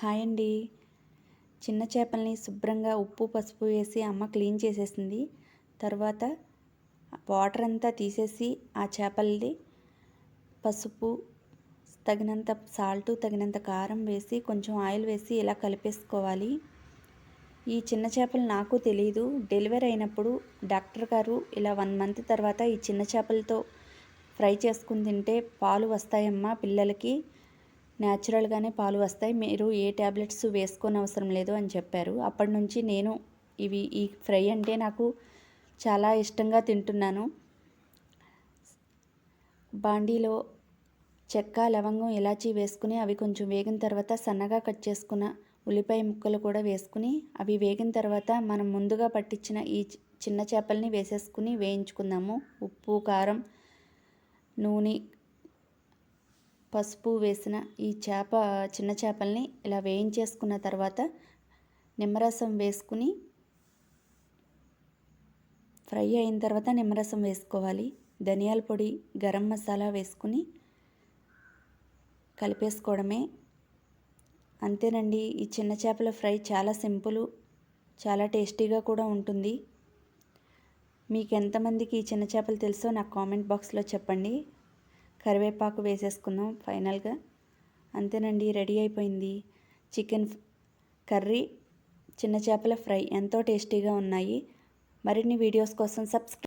Hi అండి. చిన్న చేపల్ని శుభ్రంగా ఉప్పు పసుపు వేసి అమ్మ క్లీన్ చేసేసింది. తర్వాత వాటర్ అంతా తీసేసి ఆ చేపల్ని పసుపు తగినంత సాల్ట్ తగినంత కారం వేసి కొంచెం ఆయిల్ వేసి ఇలా కలిపేసుకోవాలి. ఈ చిన్న చేపలు నాకు తెలియదు డెలివరీ అయినప్పుడు డాక్టర్ గారు ఇలా వన్ మంత్ తర్వాత ఈ చిన్న చేపలతో ఫ్రై చేసుకుని తింటే పాలు వస్తాయమ్మా పిల్లలకి. న్యాచురల్గానే పాలు వస్తాయి. మీరు ఏ ట్యాబ్లెట్స్ వేసుకోని అవసరం లేదు అని చెప్పారు. అప్పటి నుంచి నేను ఇవి ఈ ఫ్రై అంటే నాకు చాలా ఇష్టంగా తింటున్నాను. బాండీలో చెక్క లవంగం ఇలాచీ వేసుకుని అవి కొంచెం వేగిన తర్వాత సన్నగా కట్ చేసుకున్న ఉల్లిపాయ ముక్కలు కూడా వేసుకుని అవి వేగిన తర్వాత మనం ముందుగా పట్టించిన ఈ చిన్న చేపల్ని వేసేసుకుని వేయించుకుందాము. ఉప్పు కారం నూనె పసుపు వేసిన ఈ చేప చిన్న చేపల్ని ఇలా వేయించేసుకున్న తర్వాత నిమ్మరసం వేసుకుని ఫ్రై అయిన తర్వాత నిమ్మరసం వేసుకోవాలి. ధనియాల పొడి గరం మసాలా వేసుకుని కలిపేసుకోవడమే. అంతేనండి ఈ చిన్న చేపల ఫ్రై చాలా సింపుల్ చాలా టేస్టీగా కూడా ఉంటుంది. మీకు ఎంతమందికి ఈ చిన్న చేపలు తెలుసో నాకు కామెంట్ బాక్స్లో చెప్పండి. కరివేపాకు వేసేసుకుందాం ఫైనల్గా. అంతేనండి రెడీ అయిపోయింది. చికెన్ కర్రీ చిన్న చేపల ఫ్రై ఎంతో టేస్టీగా ఉన్నాయి. మరిన్ని వీడియోస్ కోసం సబ్స్క్రైబ్